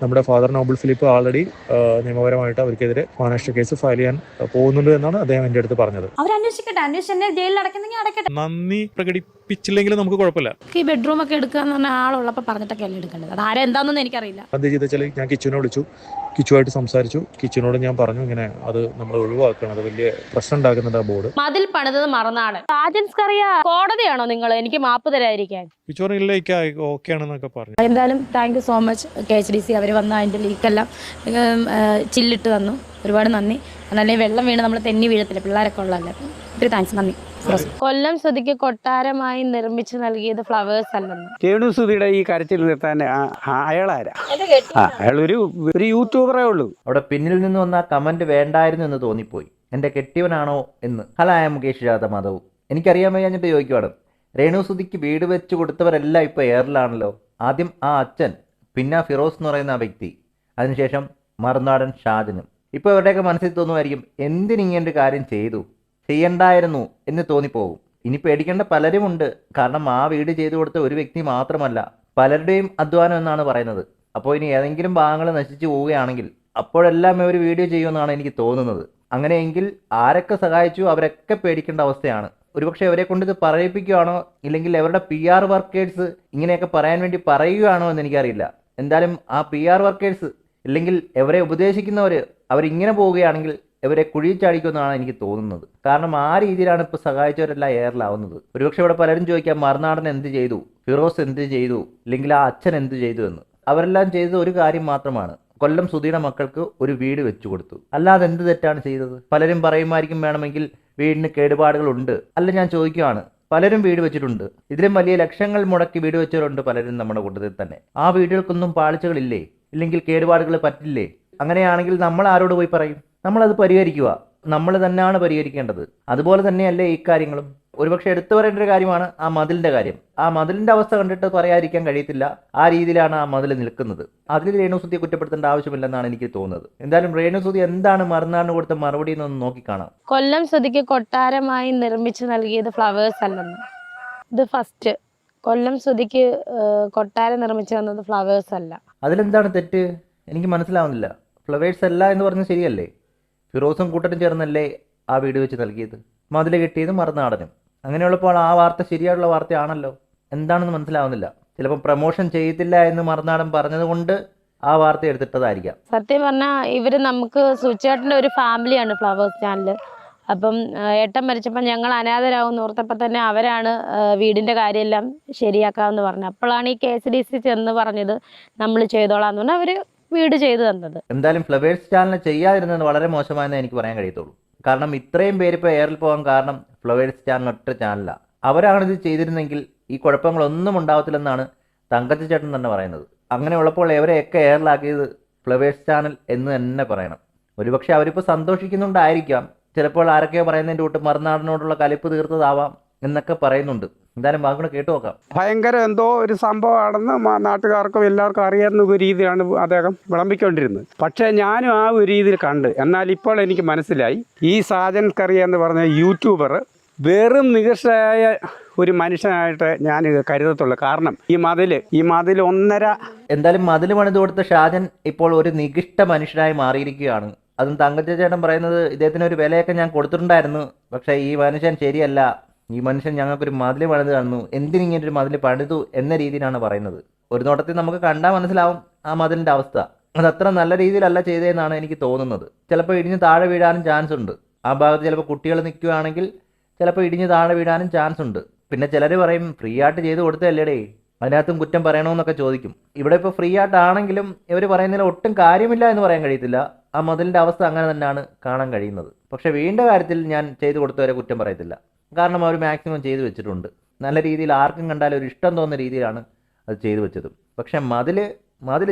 നമ്മുടെ father Noble Philip already നിയമപരമായിട്ട് അവർക്കെതിരെ മാനേഷ്ട കേസ് ഫയൽ ചെയ്യാൻ പോകുന്നുണ്ട് എന്നാണ് അദ്ദേഹം എന്റെ അടുത്ത് പറഞ്ഞത്. അവരന്വേഷിക്കട്ടെ അന്വേഷിച്ച് ജയിലിൽ അടക്കുന്നെങ്കിൽ അടക്കട്ടെ നന്ദി പ്രകടിപ്പിച്ചില്ലെങ്കിലും നമുക്ക് കുഴപ്പമില്ല. ഈ ബെഡ്റൂം ഒക്കെ എടുക്കുക എന്ന് പറഞ്ഞ ആളുള്ളപ്പോൾ പറഞ്ഞിട്ടൊക്കെ അല്ലേ എടുക്കേണ്ടത്? അത് ആരെ എന്താണെന്നൊന്നും എനിക്കറിയില്ല ചെയ്തെന്ന് ഞാൻ കിച്ചുവിനെ വിളിച്ചു. കിച്ചുവായിട്ട് സംസാരിച്ചു. കിച്ചിനോട് ഞാൻ പറഞ്ഞു ഇങ്ങനെ അത് നമ്മൾ ഒഴിവാക്കണം അത് വലിയ പ്രശ്നം ഉണ്ടാക്കുന്നുണ്ട് ആ ബോർഡ്. മതിൽ പണിതത് മറന്നാണ്. സാജൻസ് കറിയ കോടതിയാണോ നിങ്ങൾ എനിക്ക് മാപ്പ് തരാതിരിക്കാൻ. കിച്ചു ഓക്കെ ആണെന്നൊക്കെ പറഞ്ഞു. എന്തായാലും thank you so much K H D C അവർ വന്ന അതിന്റെ ലീക്കെല്ലാം ചില്ലിട്ട് തന്നു. ഒരുപാട് നന്ദി. എന്നാലേ വെള്ളം വീണ് നമ്മൾ തെന്നി വീഴത്തില്ല പിള്ളേരൊക്കെ ഉള്ളതല്ലേ? ഒത്തിരി താങ്ക്സ് നന്ദി. കൊല്ലം ശ്രുതിക്ക് കൊട്ടാരമായി നിർമ്മിച്ചു നൽകിയത് ഫ്ലവേഴ്സ് അല്ലെന്ന്. രേണുസുതിയുടെ ഈ കരച്ചിൽ നിർത്താൻ അയാളാരാ? അയാളൊരു ഒരു യൂട്യൂബറേ ഉള്ളൂ. അവിടെ പിന്നിൽ നിന്ന് വന്ന ആ കമന്റ് വേണ്ടായിരുന്നു എന്ന് തോന്നിപ്പോയി. എന്റെ കെട്ടിയവനാണോ എന്ന്? ഹലായ മുകേഷ് ജാഥ മാധവ് എനിക്കറിയാൻ വയ്യാഞ്ഞിട്ട് ചോദിക്കുവാണ്. രേണു സുധിക്ക് വീട് വെച്ച് കൊടുത്തവരെല്ലാം ഇപ്പോൾ എയറിലാണല്ലോ. ആദ്യം ആ അച്ഛൻ പിന്നെ ഫിറോസ് എന്ന് പറയുന്ന ആ വ്യക്തി. അതിനുശേഷം മറുനാടൻ ഷാജനും. ഇപ്പോൾ ഇവരുടെയൊക്കെ മനസ്സിൽ തോന്നുമായിരിക്കും എന്തിനിങ്ങനെ ഒരു കാര്യം ചെയ്തു? ചെയ്യണ്ടായിരുന്നു എന്ന് തോന്നിപ്പോകും. ഇനി പേടിക്കേണ്ട പലരുമുണ്ട്. കാരണം ആ വീട് ചെയ്തു കൊടുത്ത ഒരു വ്യക്തി മാത്രമല്ല പലരുടെയും അധ്വാനം എന്നാണ് പറയുന്നത്. അപ്പോൾ ഇനി ഏതെങ്കിലും ഭാഗങ്ങൾ നശിച്ചു പോവുകയാണെങ്കിൽ അപ്പോഴെല്ലാം ഇവർ വീഡിയോ ചെയ്യുമെന്നാണ് എനിക്ക് തോന്നുന്നത്. അങ്ങനെയെങ്കിൽ ആരൊക്കെ സഹായിച്ചു അവരൊക്കെ പേടിക്കേണ്ട അവസ്ഥയാണ്. ഒരുപക്ഷെ അവരെ കൊണ്ട് ഇത് പറയിപ്പിക്കുകയാണോ ഇല്ലെങ്കിൽ അവരുടെ പി ആർ വർക്കേഴ്സ് ഇങ്ങനെയൊക്കെ പറയാൻ വേണ്ടി പറയുകയാണോ എന്ന് എനിക്കറിയില്ല. എന്തായാലും ആ പി ആർ വർക്കേഴ്സ് ഇല്ലെങ്കിൽ എവരെ ഉപദേശിക്കുന്നവർ അവരിങ്ങനെ പോവുകയാണെങ്കിൽ ഇവരെ കുഴിയിൽ ചാടിക്കുമെന്നാണ് എനിക്ക് തോന്നുന്നത്. കാരണം ആ രീതിയിലാണ് ഇപ്പോൾ സഹായിച്ചവരെല്ലാം എയറിലാവുന്നത് ഒരുപക്ഷെ ഇവിടെ പലരും ചോദിക്കാം മറുനാടൻ എന്ത് ചെയ്തു? ഫിറോസ് എന്ത് ചെയ്തു? അല്ലെങ്കിൽ ആ അച്ഛൻ എന്ത് ചെയ്തു എന്ന്? അവരെല്ലാം ചെയ്തത് ഒരു കാര്യം മാത്രമാണ്. കൊല്ലം സുധീടെ മക്കൾക്ക് ഒരു വീട് വെച്ചു കൊടുത്തു. അല്ലാതെ എന്ത് തെറ്റാണ് ചെയ്തത്? പലരും പറയുമായിരിക്കും വേണമെങ്കിൽ വീടിന് കേടുപാടുകളുണ്ട്. അല്ല ഞാൻ ചോദിക്കുകയാണ് പലരും വീട് വെച്ചിട്ടുണ്ട്. ഇതിലും വലിയ ലക്ഷങ്ങൾ മുടക്കി വീട് വെച്ചവരുണ്ട് പലരും നമ്മുടെ കൂട്ടത്തിൽ തന്നെ. ആ വീടുകൾക്കൊന്നും പാളിച്ചകളില്ലേ? ഇല്ലെങ്കിൽ കേടുപാടുകൾ പറ്റില്ലേ? അങ്ങനെയാണെങ്കിൽ നമ്മൾ ആരോട് പോയി പറയും? നമ്മളത് പരിഹരിക്കുക. നമ്മൾ തന്നെയാണ് പരിഹരിക്കേണ്ടത്. അതുപോലെ തന്നെയല്ലേ ഈ കാര്യങ്ങളും. ഒരുപക്ഷെ എടുത്തു പറയേണ്ട ഒരു കാര്യമാണ് ആ മതിലിന്റെ കാര്യം. ആ മതിലിന്റെ അവസ്ഥ കണ്ടിട്ട് പറയാതിരിക്കാൻ കഴിയത്തില്ല. ആ രീതിയിലാണ് ആ മതിൽ നിൽക്കുന്നത്. അതിൽ രേണുസുതിയെ കുറ്റപ്പെടുത്തേണ്ട ആവശ്യമില്ലെന്നാണ് എനിക്ക് തോന്നുന്നത്. എന്തായാലും രേണുസുതി എന്താണ് മറുനാടിന് കൊടുത്ത മറുപടി എന്നൊന്ന് നോക്കിക്കാണാം കൊല്ലം സുതിക്ക് കൊട്ടാരമായി നിർമ്മിച്ചു നൽകിയത് ഫ്ലവേഴ്സ് അല്ലെന്ന്. ഇത് ഫസ്റ്റ്. കൊല്ലം സുതിക്ക് കൊട്ടാരം നിർമ്മിച്ചു തന്നത് ഫ്ലവേഴ്സ് അല്ല. അതിലെന്താണ് തെറ്റ്? എനിക്ക് മനസ്സിലാവുന്നില്ല. ഫ്ലവേഴ്സ് അല്ല എന്ന് പറഞ്ഞത് ശരിയല്ലേ? ഫിറോസും കൂട്ടരും ചേർന്നല്ലേ ആ വീട് വെച്ച് നൽകിയത്? മതിൽ കിട്ടിയത് മറുനാടനും. അങ്ങനെയുള്ളപ്പോൾ ആ വാർത്ത ശരിയായുള്ള വാർത്തയാണല്ലോ. എന്താണെന്ന് മനസ്സിലാവുന്നില്ല. ചിലപ്പോൾ പ്രൊമോഷൻ ചെയ്തില്ല എന്ന് മറുനാടൻ പറഞ്ഞതുകൊണ്ട് ആ വാർത്ത എടുത്തിട്ടതായിരിക്കാം. സത്യം പറഞ്ഞാൽ ഇവർ നമുക്ക് സുചേട്ടന്റെ ഒരു ഫാമിലിയാണ് ഫ്ലവേഴ്സ് ചാനൽ അപ്പം ഏട്ടൻ മരിച്ചപ്പോൾ ഞങ്ങൾ അനാഥരാകുമെന്ന് ഓർത്തപ്പോൾ തന്നെ അവരാണ് വീടിന്റെ കാര്യമെല്ലാം ശരിയാക്കാമെന്ന് പറഞ്ഞത്. അപ്പോഴാണ് ഈ കെ എസ് ഡി സി ചെന്ന് പറഞ്ഞത് നമ്മൾ ചെയ്തോളാം എന്ന് പറഞ്ഞാൽ അവർ വീട് ചെയ്തു തന്നത്. എന്തായാലും ഫ്ലവേഴ്സ് ചാനൽ ചെയ്യാതിരുന്നത് വളരെ മോശമായെന്ന് എനിക്ക് പറയാൻ കഴിയത്തുള്ളൂ. കാരണം ഇത്രയും പേര് ഇപ്പോൾ എയറിൽ പോകാൻ കാരണം ഫ്ലവേഴ്സ് ചാനൽ ഒറ്റ ചാനലാണ് അവരാണ് ഇത് ചെയ്തിരുന്നെങ്കിൽ ഈ കുഴപ്പങ്ങളൊന്നും ഉണ്ടാവത്തില്ലെന്നാണ് തങ്കച്ച ചേട്ടൻ തന്നെ പറയുന്നത്. അങ്ങനെ ഉള്ളപ്പോൾ എവരെയൊക്കെ എയറിലാക്കിയത് ഫ്ലവേഴ്സ് ചാനൽ എന്ന് തന്നെ പറയണം. ഒരുപക്ഷെ അവരിപ്പോൾ സന്തോഷിക്കുന്നുണ്ടായിരിക്കാം. ചിലപ്പോൾ ആരൊക്കെയോ പറയുന്നതിന്റെ കൂട്ട് മറുനാടിനോടുള്ള കലിപ്പ് തീർത്തതാവാം എന്നൊക്കെ പറയുന്നുണ്ട്. എന്തായാലും വാക്കുകൾ കേട്ടു നോക്കാം. ഭയങ്കര എന്തോ ഒരു സംഭവമാണെന്ന് നാട്ടുകാർക്കും എല്ലാവർക്കും അറിയാവുന്ന ഒരു രീതിയാണ് അദ്ദേഹം വിളമ്പിക്കൊണ്ടിരുന്നത്. പക്ഷേ ഞാനും ആ ഒരു രീതിയിൽ കണ്ട്. എന്നാൽ ഇപ്പോൾ എനിക്ക് മനസ്സിലായി. ഈ സാജൻ കറിയ എന്ന് പറഞ്ഞ യൂട്യൂബർ വെറും നികൃഷ്ടയായ ഒരു മനുഷ്യനായിട്ട് ഞാൻ കരുതത്തുള്ളൂ. കാരണം ഈ മതിൽ ഈ മതിൽ ഒന്നര എന്തായാലും മതിൽ പണിത് കൊടുത്ത ഷാജൻ ഇപ്പോൾ ഒരു നികിഷ്ട മനുഷ്യനായി മാറിയിരിക്കുകയാണ്. അതും തങ്കച്ചേട്ടൻ പറയുന്നത് ഇദ്ദേഹത്തിന് ഒരു വിലയൊക്കെ ഞാൻ കൊടുത്തിട്ടുണ്ടായിരുന്നു. പക്ഷേ ഈ മനുഷ്യൻ ശരിയല്ല. ഈ മനുഷ്യൻ ഞങ്ങൾക്കൊരു മതിൽ പണിത് തന്നു. എന്തിനിങ്ങനെ ഒരു മതിൽ പണിതു എന്ന രീതിയിലാണ് പറയുന്നത്. ഒരു നോട്ടത്തിൽ നമുക്ക് കണ്ടാൽ മനസ്സിലാവും ആ മതിലിന്റെ അവസ്ഥ. അത് അത്ര നല്ല രീതിയിലല്ല ചെയ്തതെന്നാണ് എനിക്ക് തോന്നുന്നത്. ചിലപ്പോൾ ഇടിഞ്ഞ് താഴെ വീഴാനും ചാൻസ് ഉണ്ട്. ആ ഭാഗത്ത് ചിലപ്പോൾ കുട്ടികൾ നിൽക്കുകയാണെങ്കിൽ ചിലപ്പോൾ ഇടിഞ്ഞ് താഴെ വീഴാനും ചാൻസ് ഉണ്ട്. പിന്നെ ചിലർ പറയും ഫ്രീ ആയിട്ട് ചെയ്ത് കൊടുത്തല്ലേടേ അതിനകത്തും കുറ്റം പറയണമെന്നൊക്കെ ചോദിക്കും. ഇവിടെ ഇപ്പോൾ ഫ്രീ ആയിട്ടാണെങ്കിലും ഇവർ പറയുന്നതിൽ ഒട്ടും കാര്യമില്ല എന്ന് പറയാൻ കഴിയത്തില്ല. ആ മതിലിന്റെ അവസ്ഥ അങ്ങനെ തന്നെയാണ് കാണാൻ കഴിയുന്നത്. പക്ഷേ വീണ്ട കാര്യത്തിൽ ഞാൻ ചെയ്തു കൊടുത്തവരെ കുറ്റം പറയത്തില്ല. കാരണം അവർ മാക്സിമം ചെയ്തു വെച്ചിട്ടുണ്ട്. നല്ല രീതിയിൽ ആർക്കും കണ്ടാലും ഒരു ഇഷ്ടം തോന്നുന്ന രീതിയിലാണ് അത് ചെയ്തു വെച്ചത്. പക്ഷേ മതിൽ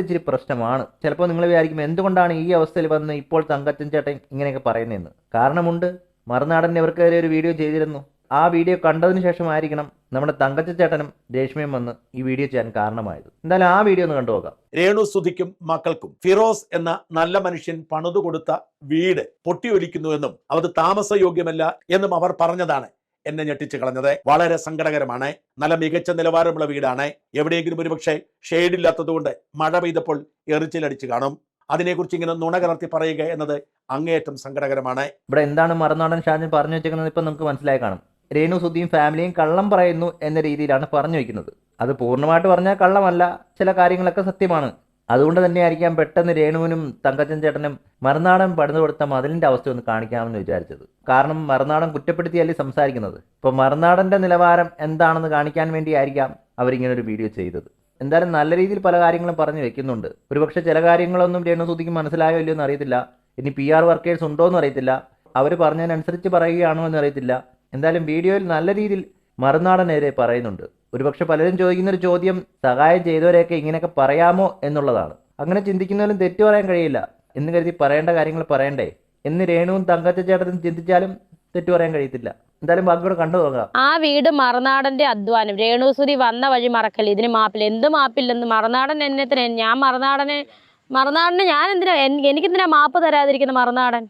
ഇച്ചിരി പ്രശ്നമാണ്. ചിലപ്പോൾ നിങ്ങൾ വിചാരിക്കും എന്തുകൊണ്ടാണ് ഈ അവസ്ഥയിൽ വന്ന് ഇപ്പോൾ തങ്കച്ചൻ ചേട്ടൻ ഇങ്ങനെയൊക്കെ പറയുന്നതെന്ന്? കാരണമുണ്ട് മറുനാടൻ ഇവർക്കെതിരെ ഒരു വീഡിയോ ചെയ്തിരുന്നു. ആ വീഡിയോ കണ്ടതിന് ശേഷമായിരിക്കണം നമ്മുടെ തങ്കച്ച ചേട്ടനും രേഷ്മയും വന്ന് ഈ വീഡിയോ ചെയ്യാൻ കാരണമായത്. എന്തായാലും ആ വീഡിയോ ഒന്ന് കണ്ടുപോകാം രേണു സുധിക്കും മക്കൾക്കും ഫിറോസ് എന്ന നല്ല മനുഷ്യൻ പണിതു കൊടുത്ത വീട് പൊട്ടിയൊലിക്കുന്നുവെന്നും അത് താമസയോഗ്യമല്ല എന്നും അവർ പറഞ്ഞതാണ്. എന്നെ ഞെട്ടിച്ചു കളഞ്ഞത്. വളരെ സങ്കടകരമാണ്. നല്ല മികച്ച നിലവാരമുള്ള വീടാണ്. എവിടെയെങ്കിലും ഒരുപക്ഷെ ഷെയ്ഡ് ഇല്ലാത്തതുകൊണ്ട് മഴ പെയ്തപ്പോൾ എറിച്ചിലടിച്ചു കാണും. അതിനെക്കുറിച്ച് ഇങ്ങനെ നുണ കലർത്തി പറയുക എന്നത് അങ്ങേയറ്റം സങ്കടകരമാണ്. ഇവിടെ എന്താണ് മറുനാടൻ ഷാജൻ പറഞ്ഞു വെച്ചേക്കുന്നത് ഇപ്പം നമുക്ക് മനസ്സിലായി കാണും. രേണു സുധിയും ഫാമിലിയും കള്ളം പറയുന്നു എന്ന രീതിയിലാണ് പറഞ്ഞു വയ്ക്കുന്നത് അത് പൂർണമായിട്ട് പറഞ്ഞാൽ കള്ളമല്ല. ചില കാര്യങ്ങളൊക്കെ സത്യമാണ്. അതുകൊണ്ട് തന്നെയായിരിക്കാം പെട്ടെന്ന് രേണുവിനും തങ്കച്ചൻ ചേട്ടനും മറുനാടൻ പണിതു കൊടുത്ത മതിലിന്റെ അവസ്ഥ ഒന്ന് കാണിക്കാമെന്ന് വിചാരിച്ചത്. കാരണം മറുനാടൻ കുറ്റപ്പെടുത്തിയല്ലേ സംസാരിക്കുന്നത്. ഇപ്പോൾ മറുനാടന്റെ നിലവാരം എന്താണെന്ന് കാണിക്കാൻ വേണ്ടിയായിരിക്കാം അവരിങ്ങനെ ഒരു വീഡിയോ ചെയ്തത്. എന്തായാലും നല്ല രീതിയിൽ പല കാര്യങ്ങളും പറഞ്ഞു വെക്കുന്നുണ്ട്. ഒരുപക്ഷെ ചില കാര്യങ്ങളൊന്നും രേണു സുധിക്ക് മനസ്സിലായോ ഇല്ലയോ എന്ന് അറിയത്തില്ല. ഇനി പി ആർ വർക്കേഴ്സ് ഉണ്ടോ എന്ന് അറിയത്തില്ല. അവർ പറഞ്ഞതിനനുസരിച്ച് പറയുകയാണോ എന്ന് അറിയത്തില്ല. എന്തായാലും വീഡിയോയിൽ നല്ല രീതിയിൽ മറുനാടനെതിരെ പറയുന്നുണ്ട്. ഒരുപക്ഷെ പലരും ചോദിക്കുന്നൊരു ചോദ്യം സഹായം ചെയ്തവരെയൊക്കെ ഇങ്ങനെയൊക്കെ പറയാമോ എന്നുള്ളതാണ്. അങ്ങനെ ചിന്തിക്കുന്നവരും തെറ്റു പറയാൻ കഴിയില്ല. എന്ന് കരുതി പറയേണ്ട കാര്യങ്ങൾ പറയണ്ടേ? എന്ന് രേണുവും തങ്കച്ച ചേട്ടനും ചിന്തിച്ചാലും തെറ്റു പറയാൻ കഴിയത്തില്ല. എന്തായാലും ബാക്കിയോടെ കണ്ടു നോക്കാം. ആ വീട് മറുനാടന്റെ അധ്വാനം. രേണുസുതി വന്ന വഴി മറക്കല്ല? ഇതിന് മാപ്പില്ല. എന്ത് മാപ്പില്ലെന്ന്? മറുനാടൻ എന്നത്തിന് ഞാൻ മറുനാടനെ മറുനാടന് ഞാൻ എന്തിനാ എനിക്ക് എനിക്കെന്തിനാ മാപ്പ് തരാതിരിക്കുന്ന മറുനാടൻ?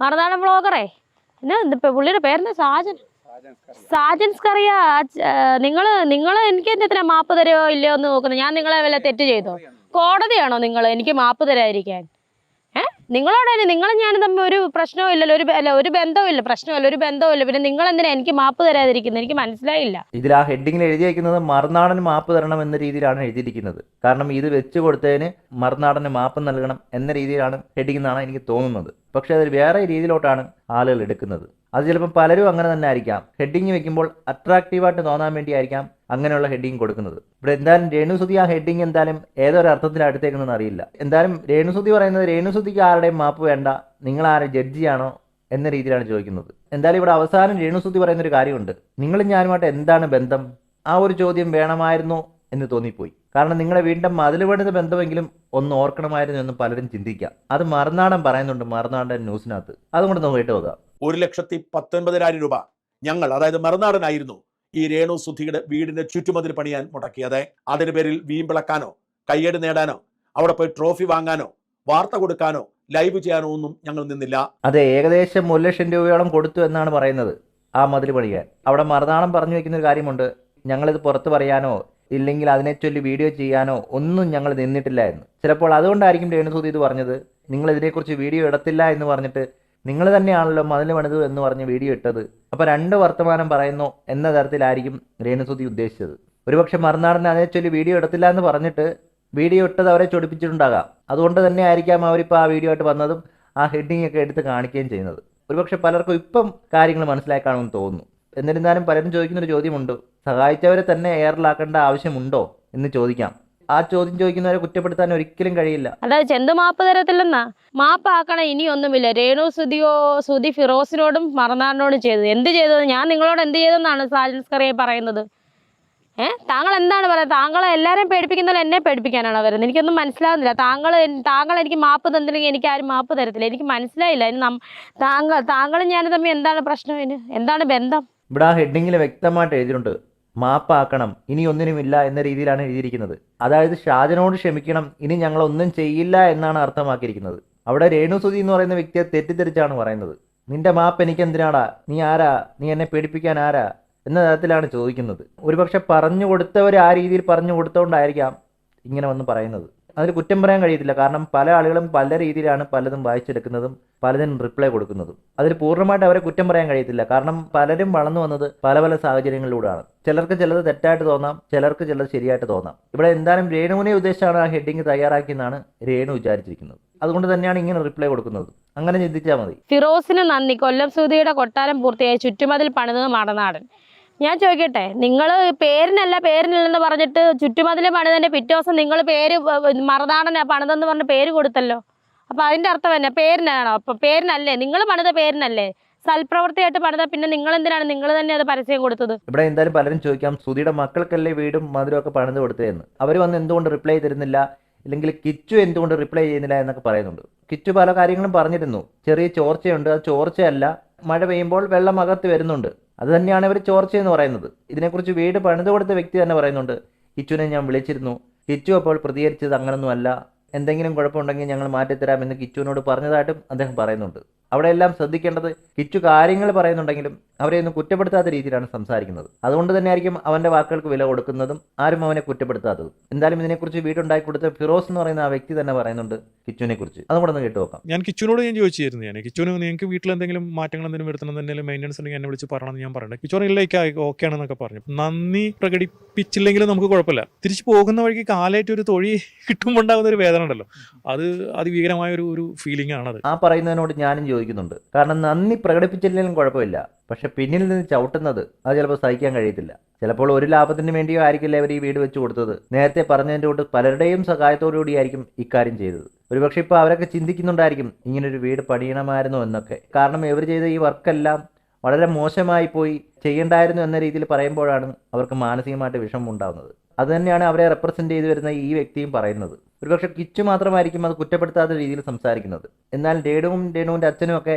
മറുനാടൻ വ്ളോഗറേ എന്നാ പുള്ളിയുടെ പേരെന്താ? സാജൻ. സാജൻസ് കറിയ നിങ്ങൾ നിങ്ങൾ എനിക്ക് എന്തിനാ മാപ്പ് തരുമോ ഇല്ലയോ എന്ന് നോക്കുന്നത് ഞാൻ നിങ്ങളെ വല്ല തെറ്റ് ചെയ്തോ? കോടതിയാണോ നിങ്ങൾ എനിക്ക് മാപ്പ് തരാതിരിക്കാൻ. ഏ? നിങ്ങളോട് നിങ്ങൾ ഞാൻ തമ്മിൽ ഒരു പ്രശ്നവും ഇല്ലല്ലോ. ഒരു അല്ല ഒരു ബന്ധവും ഇല്ല. പ്രശ്നമില്ല ഒരു ബന്ധവും ഇല്ല. പിന്നെ നിങ്ങൾ എന്തിനാ എനിക്ക് മാപ്പ് തരാതിരിക്കുന്നത് എനിക്ക് മനസ്സിലായില്ല. ഇതിൽ ആ ഹെഡിങ്ങിൽ എഴുതിയിരിക്കുന്നത് മറുനാടന് മാപ്പ് തരണം എന്ന രീതിയിലാണ് എഴുതിയിരിക്കുന്നത്. കാരണം ഇത് വെച്ച് കൊടുത്തതിന് മറുനാടന് മാപ്പ് നൽകണം എന്ന രീതിയിലാണ് ഹെഡിങ് എന്നാണ് എനിക്ക് തോന്നുന്നത്. പക്ഷേ അത് വേറെ രീതിയിലോട്ടാണ് ആളുകൾ എടുക്കുന്നത്. അത് ചിലപ്പോൾ പലരും അങ്ങനെ തന്നെ ആയിരിക്കാം. ഹെഡിങ് വെക്കുമ്പോൾ അട്രാക്റ്റീവായിട്ട് തോന്നാൻ വേണ്ടി ആയിരിക്കാം അങ്ങനെയുള്ള ഹെഡിങ് കൊടുക്കുന്നത്. ഇവിടെ എന്തായാലും രേണുസുതി ആ ഹെഡിങ് എന്തായാലും ഏതൊരു അർത്ഥത്തിൽ എടുത്തേക്കുന്നതെന്ന് അറിയില്ല. എന്തായാലും രേണുസുതി പറയുന്നത് രേണുസുതിക്ക് ആരുടെയും മാപ്പ് വേണ്ട നിങ്ങൾ ആരെ ജഡ്ജിയാണോ എന്ന രീതിയിലാണ് ചോദിക്കുന്നത്. എന്തായാലും ഇവിടെ അവസാനം രേണുസുതി പറയുന്ന ഒരു കാര്യമുണ്ട്. നിങ്ങളും ഞാനുമായിട്ട് എന്താണ് ബന്ധം? ആ ഒരു ചോദ്യം വേണമായിരുന്നോ എന്ന് തോന്നിപ്പോയി. കാരണം നിങ്ങളെ വീണ്ടും പണിത ബന്ധമെങ്കിലും ഒന്ന് ഓർക്കണമായിരുന്നു എന്ന് പലരും ചിന്തിക്കാം. അത് മറുനാടൻ പറയുന്നുണ്ട് മറുനാടൻ ന്യൂസിനകത്ത്. അതുകൊണ്ട് നമുക്ക് കേട്ട് നോക്കാം. ഒരു ലക്ഷത്തി പത്തൊൻപതിനായിരം രൂപ ഞങ്ങൾ അതായത് മറുനാടനായിരുന്നു ഈ രേണു സുധിയുടെ വീടിന്റെ ചുറ്റുമതിൽ പണിയാൻ മുടക്കിയത്. അതിന് പേരിൽ വീമ്പിളക്കാനോ കയ്യേട് നേടാനോ അവിടെ പോയി ട്രോഫി വാങ്ങാനോ വാർത്ത കൊടുക്കാനോ ലൈവ് ചെയ്യാനോ ഒന്നും ഞങ്ങൾ നിന്നില്ല. അതെ ഏകദേശം ഒരു ലക്ഷം രൂപയോളം കൊടുത്തു എന്നാണ് പറയുന്നത് ആ മതിൽ പണിയാൻ. അവിടെ മറുനാടൻ പറഞ്ഞു വെക്കുന്ന ഒരു കാര്യമുണ്ട്. ഞങ്ങളിത് പുറത്ത് പറയാനോ ഇല്ലെങ്കിൽ അതിനെ ചൊല്ലി വീഡിയോ ചെയ്യാനോ ഒന്നും ഞങ്ങൾ നിന്നിട്ടില്ലായിരുന്നു. ചിലപ്പോൾ അതുകൊണ്ടായിരിക്കും രേണുസൂതി ഇത് പറഞ്ഞത്. നിങ്ങൾ ഇതിനെക്കുറിച്ച് വീഡിയോ ഇടത്തില്ല എന്ന് പറഞ്ഞിട്ട് നിങ്ങൾ തന്നെയാണല്ലോ മതിൽ പണിതു എന്ന് പറഞ്ഞ് വീഡിയോ ഇട്ടത്. അപ്പോൾ രണ്ട് വർത്തമാനം പറയുന്നു എന്ന തരത്തിലായിരിക്കും രേണുസൂതി ഉദ്ദേശിച്ചത്. ഒരുപക്ഷെ മറുനാടൻ അതിനെ ചൊല്ലി വീഡിയോ ഇടത്തില്ല എന്ന് പറഞ്ഞിട്ട് വീഡിയോ ഇട്ടത് അവരെ ചൊടിപ്പിച്ചിട്ടുണ്ടാകാം. അതുകൊണ്ട് തന്നെ ആയിരിക്കാം അവരിപ്പോൾ ആ വീഡിയോ ആയിട്ട് വന്നതും ആ ഹെഡിങ് ഒക്കെ എടുത്ത് കാണിക്കുകയും ചെയ്യുന്നത്. ഒരുപക്ഷെ പലർക്കും ഇപ്പം കാര്യങ്ങൾ മനസ്സിലാക്കാണെന്ന് തോന്നുന്നു. എന്നിരുന്നാലും പലരും ചോദിക്കുന്ന ഒരു ചോദ്യമുണ്ട്. സഹായിച്ചവരെ തന്നെ എയറിലാക്കേണ്ട ആവശ്യമുണ്ടോ എന്ന് ചോദിക്കാം. ആ ചോദ്യം ചോദിക്കുന്നവരെ കുറ്റപ്പെടുത്താൻ ഒരിക്കലും കഴിയില്ല. അതായത് ചെന്ത് മാപ്പ് തരത്തില്ലെന്നാ? മാപ്പാക്കണ ഇനിയൊന്നുമില്ല. രേണു സുതിയോ സുതി ഫിറോസിനോടും മറന്നാടിനോടും ചെയ്തത്. എന്ത് ചെയ്തത്? ഞാൻ നിങ്ങളോട് എന്ത് ചെയ്തെന്നാണ് സാജൻസ്കറിയെ പറയുന്നത്? ഏഹ് താങ്കൾ എന്താണ് പറയുന്നത് താങ്കളെ എല്ലാവരെയും പേടിപ്പിക്കുന്ന എന്നെ പേടിപ്പിക്കാനാണ് വരുന്നത് എനിക്കൊന്നും മനസ്സിലാവുന്നില്ല. താങ്കൾ താങ്കൾ എനിക്ക് മാപ്പ് തന്നില്ലെങ്കിൽ എനിക്ക് ആരും മാപ്പ് തരത്തില്ല. എനിക്ക് മനസ്സിലായില്ല. ഇനി താങ്കൾ താങ്കളും ഞാനും തമ്മിൽ എന്താണ് പ്രശ്നം എന്താണ് ബന്ധം? ഇവിടെ ആ ഹെഡിങ്ങിൽ വ്യക്തമായിട്ട് എഴുതിയിട്ടുണ്ട്. മാപ്പാക്കണം ഇനി ഒന്നിനുമില്ല എന്ന രീതിയിലാണ് എഴുതിയിരിക്കുന്നത്. അതായത് ഷാജനോട് ക്ഷമിക്കണം ഇനി ഞങ്ങൾ ഒന്നും ചെയ്യില്ല എന്നാണ് അർത്ഥമാക്കിയിരിക്കുന്നത്. അവിടെ രേണുസുതി എന്ന് പറയുന്ന വ്യക്തിയെ തെറ്റിദ്ധരിച്ചാണ് പറയുന്നത്. നിന്റെ മാപ്പ് എനിക്ക് എന്തിനാടാ നീ ആരാ? നീ എന്നെ പേടിപ്പിക്കാൻ ആരാ? എന്ന തരത്തിലാണ് ചോദിക്കുന്നത്. ഒരുപക്ഷെ പറഞ്ഞു കൊടുത്തവർ ആ രീതിയിൽ പറഞ്ഞു കൊടുത്തോണ്ടായിരിക്കാം ഇങ്ങനെ വന്ന് പറയുന്നത്. അതിൽ കുറ്റം പറയാൻ കഴിയത്തില്ല. കാരണം പല ആളുകളും പല രീതിയിലാണ് പലതും വായിച്ചെടുക്കുന്നതും പലതിനും റിപ്ലൈ കൊടുക്കുന്നതും. അതിൽ പൂർണമായിട്ട് അവരെ കുറ്റം പറയാൻ കഴിയത്തില്ല. കാരണം പലരും വളർന്നു വന്നത് പല പല സാഹചര്യങ്ങളിലൂടെയാണ്. ചിലർക്ക് ചിലത് തെറ്റായിട്ട് തോന്നാം ചിലർക്ക് ചിലത് ശരിയായിട്ട് തോന്നാം. ഇവിടെ എന്തായാലും രേണുവിനെ ഉദ്ദേശിച്ചാണ് ആ ഹെഡിങ് തയ്യാറാക്കിയെന്നാണ് രേണു വിചാരിച്ചിരിക്കുന്നത്. അതുകൊണ്ട് തന്നെയാണ് ഇങ്ങനെ റിപ്ലൈ കൊടുക്കുന്നത്. അങ്ങനെ ചിന്തിച്ചാൽ മതി. ഫിറോസിന് നന്ദി. കൊല്ലം സൂതിയുടെ കൊട്ടാരം പൂർത്തിയായി ചുറ്റുമതിൽ പണിതത് മടനാടൻ ഞാൻ ചോദിക്കട്ടെ നിങ്ങൾ പേരിനല്ല പേരിനല്ലെന്ന് പറഞ്ഞിട്ട് ചുറ്റുമതിൽ പണിതതിന്റെ പിറ്റേ ദിവസം നിങ്ങൾ പേര് മറനാടനാ പണിതെന്ന് പറഞ്ഞ് പേര് കൊടുത്തല്ലോ. അപ്പോൾ അതിന്റെ അർത്ഥം തന്നെ പേരിനാണോ? അപ്പം പേരിനല്ലേ? നിങ്ങൾ പണിത പേരിനല്ലേ? സൽപ്രവൃത്തിയായിട്ട് പണിത പിന്നെ നിങ്ങൾ എന്തിനാണ് നിങ്ങൾ തന്നെ അത് പരസ്യം കൊടുത്തത്? ഇവിടെ എന്തായാലും പലരും ചോദിക്കാം സുധിയുടെ മക്കൾക്കല്ലേ വീടും മധുരം ഒക്കെ പണിത് കൊടുത്തതെന്ന്? അവർ വന്ന് എന്തുകൊണ്ട് റിപ്ലൈ തരുന്നില്ല? അല്ലെങ്കിൽ കിച്ചു എന്തുകൊണ്ട് റിപ്ലൈ ചെയ്യുന്നില്ല എന്നൊക്കെ പറയുന്നുണ്ട്. കിച്ചു പല കാര്യങ്ങളും പറഞ്ഞിരുന്നു. ചെറിയ ചോർച്ചയുണ്ട് അത് ചോർച്ചയല്ല. മഴ പെയ്യുമ്പോൾ വെള്ളം അകത്ത് വരുന്നുണ്ട്. അത് തന്നെയാണ് ഇവർ ചോർച്ച എന്ന് പറയുന്നത്. ഇതിനെക്കുറിച്ച് വീട് പണിതു കൊടുത്ത വ്യക്തി തന്നെ പറയുന്നുണ്ട് കിച്ചുവിനെ ഞാൻ വിളിച്ചിരുന്നു. കിച്ചു അപ്പോൾ പ്രതികരിച്ചത് അങ്ങനൊന്നും അല്ല എന്തെങ്കിലും കുഴപ്പമുണ്ടെങ്കിൽ ഞങ്ങൾ മാറ്റിത്തരാമെന്ന് കിച്ചുവിനോട് പറഞ്ഞതായിട്ടും അദ്ദേഹം പറയുന്നുണ്ട്. അവിടെയെല്ലാം ശ്രദ്ധിക്കേണ്ടത് കിച്ചു കാര്യങ്ങൾ പറയുന്നുണ്ടെങ്കിലും അവരെ ഒന്നും കുറ്റപ്പെടുത്താത്ത രീതിയിലാണ് സംസാരിക്കുന്നത്. അതുകൊണ്ട് തന്നെ ആയിരിക്കും അവന്റെ വാക്കുകൾക്ക് വില കൊടുക്കുന്നതും ആരും അവനെ കുറ്റപ്പെടുത്താത്തതും. എന്തായാലും ഇതിനെക്കുറിച്ച് വീടുണ്ടാക്കി കൊടുത്ത ഫിറോസ് എന്ന് പറയുന്ന ആ വ്യക്തി തന്നെ പറയുന്നുണ്ട് കിച്ചുവിനെ കുറിച്ച് അതും കൂടെ ഒന്ന് കേട്ട് നോക്കാം. ഞാൻ കിച്ചുവിനോട് ഞാൻ ചോദിച്ചിരുന്നു ഞാൻ കിച്ചുവിന് നിങ്ങൾക്ക് വീട്ടിൽ എന്തെങ്കിലും മാറ്റങ്ങൾ എന്തെങ്കിലും വരുത്തണം എന്തെങ്കിലും മെയിന്റനൻസ് ഉണ്ടെങ്കിൽ എന്നെ വിളിച്ച് പറയണമെന്ന് ഞാൻ പറഞ്ഞു കിച്ചോറ് ഇല്ലേക്ക് ഓക്കെ ആണെന്നൊക്കെ പറഞ്ഞു. നന്ദി പ്രകടിപ്പിച്ചില്ലെങ്കിലും നമുക്ക് കുഴപ്പമില്ല. തിരിച്ചു പോകുന്ന വഴിക്ക് കാലായിട്ട് ഒരു തൊഴി കിട്ടുമ്പോൾ ഉണ്ടാകുന്ന ഒരു വേദന ഉണ്ടല്ലോ. അത് അതിഭീകരമായ ഒരു ഒരു ഫീലിംഗ് ആണത്. ആ പറയുന്നതിനോട് ഞാനും ചോദിക്കുന്നുണ്ട് കാരണം നന്ദി പ്രകടിപ്പിച്ചില്ലെങ്കിലും കുഴപ്പമില്ല. പക്ഷെ പിന്നിൽ നിന്ന് ചവിട്ടുന്നത് അത് ചിലപ്പോൾ സഹിക്കാൻ കഴിയത്തില്ല. ചിലപ്പോൾ ഒരു ലാഭത്തിന് വേണ്ടിയോ ആയിരിക്കില്ല അവർ ഈ വീട് വെച്ച് കൊടുത്തത്. നേരത്തെ പറഞ്ഞതിന്റെ കൊണ്ട് പലരുടെയും സഹായത്തോടുകൂടിയായിരിക്കും ഇക്കാര്യം ചെയ്തത്. ഒരുപക്ഷെ ഇപ്പോൾ അവരൊക്കെ ചിന്തിക്കുന്നുണ്ടായിരിക്കും ഇങ്ങനൊരു വീട് പണിയണമായിരുന്നു എന്നൊക്കെ. കാരണം ഇവർ ചെയ്ത ഈ വർക്കെല്ലാം വളരെ മോശമായി പോയി ചെയ്യണ്ടായിരുന്നു എന്ന രീതിയിൽ പറയുമ്പോഴാണ് അവർക്ക് മാനസികമായിട്ട് വിഷമം ഉണ്ടാകുന്നത് അതുതന്നെയാണ് അവരെ റെപ്രസെന്റ് ചെയ്തു വരുന്ന ഈ വ്യക്തിയും പറയുന്നത്. ഒരുപക്ഷെ കിച്ചു മാത്രമായിരിക്കും അത് കുറ്റപ്പെടുത്താത്ത രീതിയിൽ സംസാരിക്കുന്നത്. എന്നാൽ രേണുവും രേണുവിന്റെ അച്ഛനും ഒക്കെ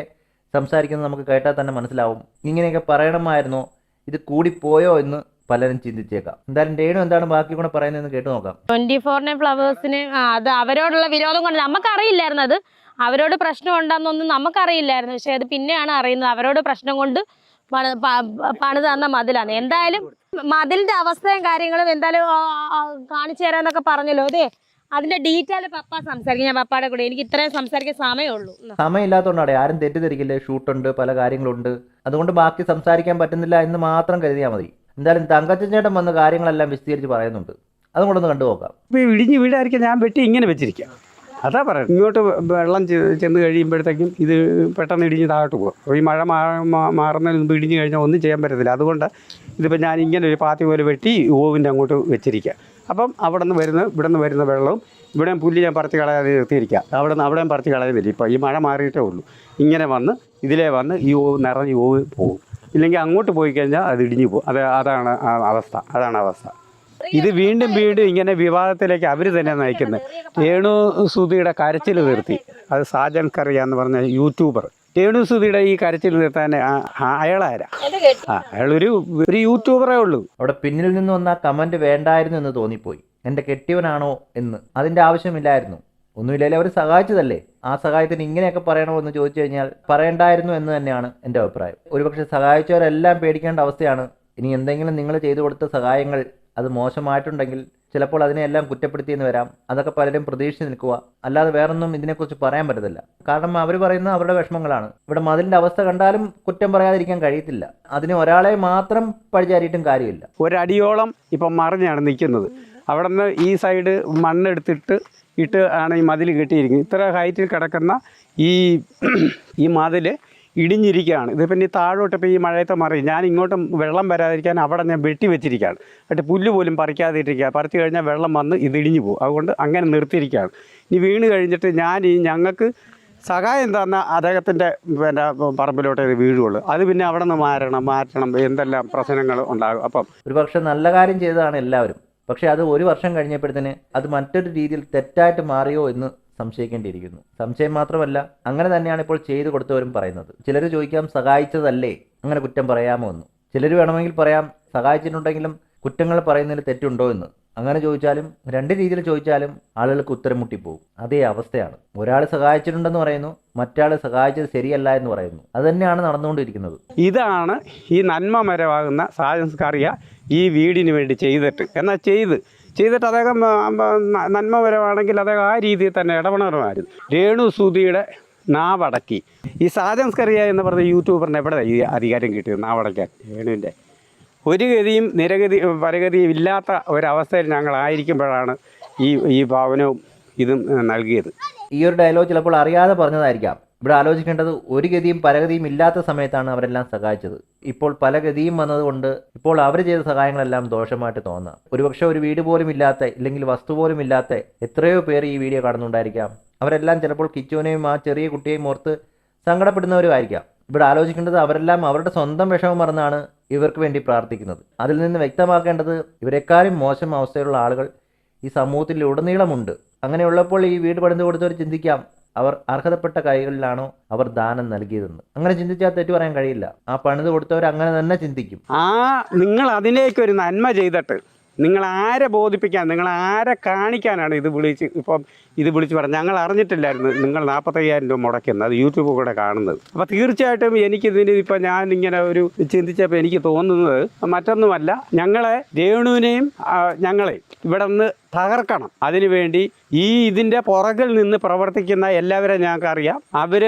സംസാരിക്കുന്നത് നമുക്ക് കേട്ടാൽ തന്നെ മനസ്സിലാവും. ഇങ്ങനെയൊക്കെ പറയണമായിരുന്നോ ഇത് കൂടിപ്പോയോ എന്ന് പലരും ചിന്തിച്ചേക്കാം. എന്തായാലും രേണു എന്താണ് ബാക്കി കൂടെ പറയുന്നതെന്ന് കേട്ടു നോക്കാം. ട്വന്റി ഫോറിനെ ഫ്ലവേഴ്സിന് അത് അവരോടുള്ള വിരോധം കൊണ്ട് നമുക്കറിയില്ലായിരുന്നു അത്. അവരോട് പ്രശ്നം ഉണ്ടെന്നൊന്നും നമുക്കറിയില്ലായിരുന്നു. പക്ഷെ അത് പിന്നെയാണ് അറിയുന്നത്. അവരോട് പ്രശ്നം കൊണ്ട് പണി തന്ന മതിലാണ്. എന്തായാലും മതിലിന്റെ അവസ്ഥയും കാര്യങ്ങളും എന്തായാലും കാണിച്ചു തരാന്നൊക്കെ പറഞ്ഞല്ലോ അതെ? അതിന്റെ ഡീറ്റെയിൽ പപ്പാ സംസാരിക്കും. ഞാൻ പപ്പാടെ കൂടെ. എനിക്ക് ഇത്രയും സംസാരിക്കാൻ സമയമുള്ളൂ. സമയമില്ലാത്തതുകൊണ്ടാണ് ആരും തെറ്റിദ്ധരിക്കില്ലേ? ഷൂട്ടുണ്ട് പല കാര്യങ്ങളുണ്ട്. അതുകൊണ്ട് ബാക്കി സംസാരിക്കാൻ പറ്റുന്നില്ല എന്ന് മാത്രം കരുതിയാൽ മതി. എന്തായാലും തങ്കച്ചേട്ടൻ വന്ന് കാര്യങ്ങളെല്ലാം വിശദീകരിച്ച് പറയുന്നുണ്ട്. അതും കൂടെ ഒന്ന് കണ്ടു നോക്കാം ഇടിഞ്ഞ് വീടായിരിക്കും ഞാൻ വെട്ടി ഇങ്ങനെ വെച്ചിരിക്കാം. അതാ പറയുന്നത്. ഇങ്ങോട്ട് വെള്ളം ചെന്ന് കഴിയുമ്പോഴത്തേക്കും ഇത് പെട്ടെന്ന് ഇടിഞ്ഞ് താഴോട്ട് പോകും. അപ്പോൾ ഈ മഴ മാ- മാ- മാറുന്നതിന് മുമ്പ് ഇടിഞ്ഞ് കഴിഞ്ഞാൽ ഒന്നും ചെയ്യാൻ പറ്റത്തില്ല. അതുകൊണ്ട് ഇതിപ്പോൾ ഞാൻ ഇങ്ങനെ ഒരു പാത്തി പോലെ വെട്ടി ഓവിന്റെ അങ്ങോട്ട് വെച്ചിരിക്കുക അപ്പം അവിടെ നിന്ന് വരുന്ന ഇവിടെ നിന്ന് വരുന്ന വെള്ളവും ഇവിടെയും പുല്ല് ഞാൻ പറത്തി കളയാതെ നിർത്തിയിരിക്കുക. അവിടെ നിന്ന് അവിടെയും പറിച്ച് കളയുന്നില്ല. ഇപ്പോൾ ഈ മഴ മാറിയിട്ടേ ഉള്ളൂ. ഇങ്ങനെ വന്ന് ഇതിലേ വന്ന് ഈ ഓവ് നിറഞ്ഞ് ഓവ് പോകും. ഇല്ലെങ്കിൽ അങ്ങോട്ട് പോയി കഴിഞ്ഞാൽ അത് ഇടിഞ്ഞു പോകും. അത് അതാണ് അവസ്ഥ. അതാണ് അവസ്ഥ. ഇത് വീണ്ടും വീണ്ടും ഇങ്ങനെ വിവാദത്തിലേക്ക് അവർ തന്നെ നയിക്കുന്നത്. രേണു സുധിയുടെ കരച്ചിൽ നിർത്തി. അത് സാജൻ കറിയ എന്ന് പറഞ്ഞ യൂട്യൂബർ രേണു സുധിയുടെ ഈ കരച്ചിൽ നിർത്താൻ അയാളാരാ? ആ അയാളൊരു ഒരു യൂട്യൂബറേ ഉള്ളൂ. അവിടെ പിന്നിൽ നിന്ന് വന്ന ആ കമന്റ് വേണ്ടായിരുന്നു എന്ന് തോന്നിപ്പോയി. എന്റെ കെട്ടിയവനാണോ എന്ന്. അതിന്റെ ആവശ്യമില്ലായിരുന്നു. ഒന്നുമില്ലെങ്കിൽ അവർ സഹായിച്ചതല്ലേ? ആ സഹായത്തിന് ഇങ്ങനെയൊക്കെ പറയണോ എന്ന് ചോദിച്ചു കഴിഞ്ഞാൽ പറയണ്ടായിരുന്നു എന്ന് തന്നെയാണ് എന്റെ അഭിപ്രായം. ഒരുപക്ഷെ സഹായിച്ചവരെല്ലാം പേടിക്കേണ്ട അവസ്ഥയാണ്. ഇനി എന്തെങ്കിലും നിങ്ങൾ ചെയ്തു കൊടുത്ത സഹായങ്ങൾ അത് മോശമായിട്ടുണ്ടെങ്കിൽ ചിലപ്പോൾ അതിനെയെല്ലാം കുറ്റപ്പെടുത്തിയെന്ന് വരാം. അതൊക്കെ പലരും പ്രതീക്ഷിച്ച് നിൽക്കുക. അല്ലാതെ വേറൊന്നും ഇതിനെക്കുറിച്ച് പറയാൻ പറ്റത്തില്ല. കാരണം അവർ പറയുന്ന അവരുടെ വിഷമങ്ങളാണ്. ഇവിടെ മതിലിന്റെ അവസ്ഥ കണ്ടാലും കുറ്റം പറയാതിരിക്കാൻ കഴിയത്തില്ല. അതിന് ഒരാളെ മാത്രം പഴിചാരിയിട്ടും കാര്യമില്ല. ഒരടിയോളം ഇപ്പം മറിഞ്ഞാണ് നിൽക്കുന്നത്. അവിടെ നിന്ന് ഈ സൈഡ് മണ്ണെടുത്തിട്ട് ഇട്ട് ആണ് ഈ മതിൽ കെട്ടിയിരിക്കുന്നത്. ഇത്ര ഹൈറ്റിൽ കിടക്കുന്ന ഈ ഈ മതിൽ ഇടിഞ്ഞിരിക്കുകയാണ്. ഇതിപ്പോൾ ഇനി താഴോട്ട് ഇപ്പോൾ ഈ മഴയത്തെ മറി ഞാൻ ഇങ്ങോട്ട് വെള്ളം വരാതിരിക്കാൻ അവിടെ ഞാൻ വെട്ടി വെച്ചിരിക്കുകയാണ്. എന്നിട്ട് പുല്ല് പോലും പറിക്കാതിരിക്കുക. പറിച്ചു കഴിഞ്ഞാൽ വെള്ളം വന്ന് ഇത് ഇടിഞ്ഞു പോകും. അതുകൊണ്ട് അങ്ങനെ നിർത്തിയിരിക്കുകയാണ്. ഇനി വീണ് കഴിഞ്ഞിട്ട് ഞാൻ ഈ ഞങ്ങൾക്ക് സഹായം തന്ന അദ്ദേഹത്തിന്റെ പിന്നെ പറമ്പിലോട്ടേ ഇത് വീഴുകയുള്ളൂ. അത് പിന്നെ അവിടെ നിന്ന് മാറണം മാറ്റണം എന്തെല്ലാം പ്രശ്നങ്ങൾ ഉണ്ടാകും. അപ്പം ഒരുപക്ഷെ നല്ല കാര്യം ചെയ്തതാണ് എല്ലാവരും. പക്ഷേ അത് ഒരു വർഷം കഴിഞ്ഞപ്പോഴത്തേന് അത് മറ്റൊരു രീതിയിൽ തെറ്റായിട്ട് മാറിയോ എന്ന് സംശയിക്കേണ്ടിയിരിക്കുന്നു. സംശയം മാത്രമല്ല അങ്ങനെ തന്നെയാണ് ഇപ്പോൾ ചെയ്തു കൊടുത്തവരും പറയുന്നത്. ചിലർ ചോദിക്കാം സഹായിച്ചതല്ലേ? അങ്ങനെ കുറ്റം പറയാമോ എന്ന്. ചിലർ വേണമെങ്കിൽ പറയാം സഹായിച്ചിട്ടുണ്ടെങ്കിലും കുറ്റങ്ങൾ പറയുന്നതിൽ തെറ്റുണ്ടോ? എന്ന്. അങ്ങനെ ചോദിച്ചാലും രണ്ട് രീതിയിൽ ചോദിച്ചാലും ആളുകൾക്ക് ഉത്തരം മുട്ടിപ്പോകും. അതേ അവസ്ഥയാണ്. ഒരാൾ സഹായിച്ചിട്ടുണ്ടെന്ന് പറയുന്നു മറ്റാൾ സഹായിച്ചത് ശരിയല്ല എന്ന് പറയുന്നു. അത് തന്നെയാണ് നടന്നുകൊണ്ടിരിക്കുന്നത്. ഇതാണ് ഈ നന്മ മരമാകുന്ന സാജൻസ്കാറിയ ഈ വീടിന് വേണ്ടി ചെയ്തിട്ട്. എന്നാൽ ചെയ്ത്? ചെയ്തിട്ട് അദ്ദേഹം നന്മപരമാണെങ്കിൽ അദ്ദേഹം ആ രീതിയിൽ തന്നെ ഇടപെടണമായിരുന്നു. രേണു സുധിയുടെ നാവടക്കി. ഈ സാജംസ്കറിയ എന്ന് പറഞ്ഞ യൂട്യൂബറിന് എവിടെ ഈ അധികാരം കിട്ടിയത്? നാവടക്കാൻ രേണുവിന്റെ. ഒരു ഗതിയും നിരഗതി പരഗതിയും ഇല്ലാത്ത ഒരവസ്ഥയിൽ ഞങ്ങളായിരിക്കുമ്പോഴാണ് ഈ ഈ ഭവനവും ഇതും നൽകിയത്. ഈ ഒരു ഡയലോഗ് ചിലപ്പോൾ അറിയാതെ പറഞ്ഞതായിരിക്കാം. ഇവിടെ ആലോചിക്കേണ്ടത് ഒരു ഗതിയും പരഗതിയും ഇല്ലാത്ത സമയത്താണ് അവരെല്ലാം സഹായിച്ചത്. ഇപ്പോൾ പല ഗതിയും വന്നതുകൊണ്ട് ഇപ്പോൾ അവർ ചെയ്ത സഹായങ്ങളെല്ലാം ദോഷമായിട്ട് തോന്നാം. ഒരുപക്ഷെ ഒരു വീട് പോലും ഇല്ലാത്ത ഇല്ലെങ്കിൽ വസ്തു പോലും ഇല്ലാത്ത എത്രയോ പേർ ഈ വീഡിയോ കാണുന്നുണ്ടായിരിക്കാം അവരെല്ലാം ചിലപ്പോൾ കിച്ചുവിനെയും ആ ചെറിയ കുട്ടിയെയും ഓർത്ത് സങ്കടപ്പെടുന്നവരുമായിരിക്കാം. ഇവിടെ ആലോചിക്കേണ്ടത് അവരെല്ലാം അവരുടെ സ്വന്തം വിഷമം മറന്നാണ് ഇവർക്ക് വേണ്ടി പ്രാർത്ഥിക്കുന്നത്. അതിൽ നിന്ന് വ്യക്തമാക്കേണ്ടത് ഇവരെക്കാളും മോശം അവസ്ഥയിലുള്ള ആളുകൾ ഈ സമൂഹത്തിൽ ഉടനീളമുണ്ട് അങ്ങനെയുള്ളപ്പോൾ ഈ വീട് പണിത് കൊടുത്തവർ ചിന്തിക്കാം അവർ അർഹതപ്പെട്ട കൈകളിലാണോ അവർ ദാനം നൽകിയതെന്ന്. അങ്ങനെ ചിന്തിച്ചാൽ തെറ്റു പറയാൻ കഴിയില്ല. ആ പണിത് കൊടുത്തവർ അങ്ങനെ തന്നെ ചിന്തിക്കും. ആ നിങ്ങൾ അതിലേക്കൊരു നന്മ ചെയ്തിട്ട് നിങ്ങൾ ആരെ ബോധിപ്പിക്കാൻ നിങ്ങൾ ആരെ കാണിക്കാനാണ് ഇത് വിളിച്ച് ഇപ്പം ഇത് വിളിച്ച് പറഞ്ഞത്. ഞങ്ങൾ അറിഞ്ഞിട്ടില്ലായിരുന്നു നിങ്ങൾ നാൽപ്പത്തയ്യായിരം രൂപ മുടക്കുന്നത് അത് യൂട്യൂബിൽ കൂടെ കാണുന്നത്. അപ്പോൾ തീർച്ചയായിട്ടും എനിക്ക് എനിക്കിതിന് ഇപ്പം ഞാൻ ഇങ്ങനെ ഒരു ചിന്തിച്ചപ്പോൾ എനിക്ക് തോന്നുന്നത് മറ്റൊന്നുമല്ല. ഞങ്ങളെ രേണുവിനെയും ഞങ്ങളെ ഇവിടെ നിന്ന് തകർക്കണം. അതിനുവേണ്ടി ഈ ഇതിന്റെ പുറകിൽ നിന്ന് പ്രവർത്തിക്കുന്ന എല്ലാവരെയും ഞങ്ങൾക്ക് അറിയാം. അവർ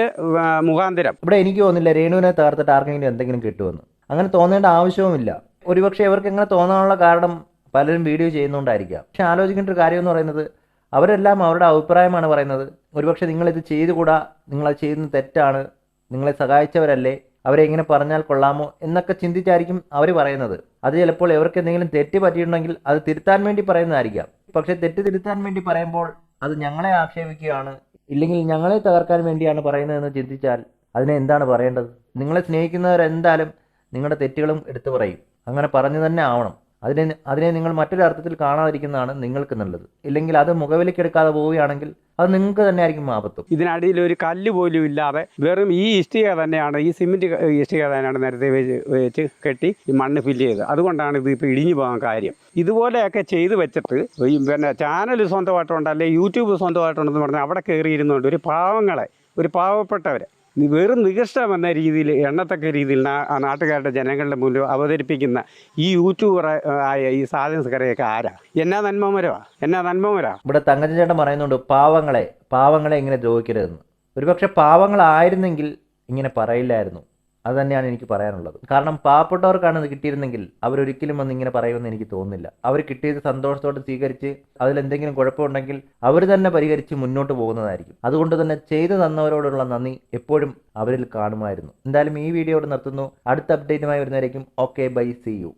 മുഖാന്തരം. ഇവിടെ എനിക്ക് തോന്നുന്നില്ല രേണുവിനെ തകർത്തിട്ട് ആർക്കെങ്കിലും എന്തെങ്കിലും കിട്ടുമെന്ന്. അങ്ങനെ തോന്നേണ്ട ആവശ്യവുമില്ല. ഒരുപക്ഷെ ഇവർക്ക് എങ്ങനെ തോന്നാനുള്ള കാരണം പലരും വീഡിയോ ചെയ്യുന്നുണ്ടായിരിക്കാം. പക്ഷെ ആലോചിക്കേണ്ട ഒരു കാര്യം എന്ന് പറയുന്നത് അവരെല്ലാം അവരുടെ അഭിപ്രായമാണ് പറയുന്നത്. ഒരുപക്ഷെ നിങ്ങളിത് ചെയ്തുകൂടാ നിങ്ങളത് ചെയ്യുന്നത് തെറ്റാണ് നിങ്ങളെ സഹായിച്ചവരല്ലേ അവരെ ഇങ്ങനെ പറഞ്ഞാൽ കൊള്ളാമോ എന്നൊക്കെ ചിന്തിച്ചായിരിക്കും അവർ പറയുന്നത്. അത് ചിലപ്പോൾ ഇവർക്ക് എന്തെങ്കിലും തെറ്റ് പറ്റിയിട്ടുണ്ടെങ്കിൽ അത് തിരുത്താൻ വേണ്ടി പറയുന്നതായിരിക്കാം. പക്ഷെ തെറ്റ് തിരുത്താൻ വേണ്ടി പറയുമ്പോൾ അത് ഞങ്ങളെ ആക്ഷേപിക്കുകയാണ് ഇല്ലെങ്കിൽ ഞങ്ങളെ തകർക്കാൻ വേണ്ടിയാണ് പറയുന്നതെന്ന് ചിന്തിച്ചാൽ അതിനെ എന്താണ് പറയേണ്ടത്? നിങ്ങളെ സ്നേഹിക്കുന്നവരെന്തായാലും നിങ്ങളുടെ തെറ്റുകളും എടുത്തു പറയും. അങ്ങനെ പറഞ്ഞു തന്നെ ആവണം. അതിനെ അതിനെ നിങ്ങൾ മറ്റൊരർത്ഥത്തിൽ കാണാതിരിക്കുന്നതാണ് നിങ്ങൾക്ക് നല്ലത്. ഇല്ലെങ്കിൽ അത് മുഖവിലേക്കെടുക്കാതെ പോവുകയാണെങ്കിൽ അത് നിങ്ങൾക്ക് തന്നെ ആയിരിക്കും ആപത്തും. ഇതിനടിയിൽ ഒരു കല്ല് പോലും ഇല്ലാതെ വെറും ഈ ഇഷ്ടിക തന്നെയാണ് ഈ സിമെന്റ് ഇഷ്ടിക തന്നെയാണ് നേരത്തെ വെച്ച് കെട്ടി ഈ മണ്ണ് ഫില്ല് ചെയ്തത്. അതുകൊണ്ടാണ് ഇത് ഇപ്പോൾ ഇടിഞ്ഞു പോകാൻ കാര്യം. ഇതുപോലെയൊക്കെ ചെയ്ത് വെച്ചിട്ട് പിന്നെ ചാനൽ സ്വന്തമായിട്ടുണ്ട് അല്ലെങ്കിൽ യൂട്യൂബ് സ്വന്തമായിട്ടുണ്ടെന്ന് പറഞ്ഞാൽ അവിടെ കയറിയിരുന്നുകൊണ്ട് ഒരു പാവങ്ങളെ ഒരു പാവപ്പെട്ടവരെ വെറും നികഷ്ടം എന്ന രീതിയിൽ എണ്ണത്തക്ക രീതിയിൽ നാട്ടുകാരുടെ ജനങ്ങളുടെ മുന്നിൽ അവതരിപ്പിക്കുന്ന ഈ യൂട്യൂബർ ആയ ഈ സാധനക്കാരെയൊക്കെ ആരാ? എന്നാ നന്മമരവാ? എന്നാ നന്മമരാ ഇവിടെ തങ്കജൻ ചേട്ടൻ പറയുന്നുണ്ട് പാവങ്ങളെ പാവങ്ങളെ ഇങ്ങനെ ദ്രോഹിക്കരുതെന്ന്. ഒരുപക്ഷെ പാവങ്ങളായിരുന്നെങ്കിൽ ഇങ്ങനെ പറയില്ലായിരുന്നു. അത് തന്നെയാണ് എനിക്ക് പറയാനുള്ളത്. കാരണം പാവപ്പെട്ടവർക്കാണ് ഇത് കിട്ടിയിരുന്നെങ്കിൽ അവരൊരിക്കലും വന്ന് ഇങ്ങനെ പറയുമെന്ന് എനിക്ക് തോന്നുന്നില്ല. അവർ കിട്ടിയത് സന്തോഷത്തോടെ സ്വീകരിച്ച് അതിലെന്തെങ്കിലും കുഴപ്പമുണ്ടെങ്കിൽ അവർ തന്നെ പരിഹരിച്ച് മുന്നോട്ട് പോകുന്നതായിരിക്കും. അതുകൊണ്ട് തന്നെ ചെയ്തു തന്നവരോടുള്ള നന്ദി എപ്പോഴും അവരിൽ കാണുമായിരുന്നു. എന്തായാലും ഈ വീഡിയോ ഇവിടെ നിർത്തുന്നു. അടുത്ത അപ്ഡേറ്റുമായി വരുന്നവരേക്കും. Okay bye see you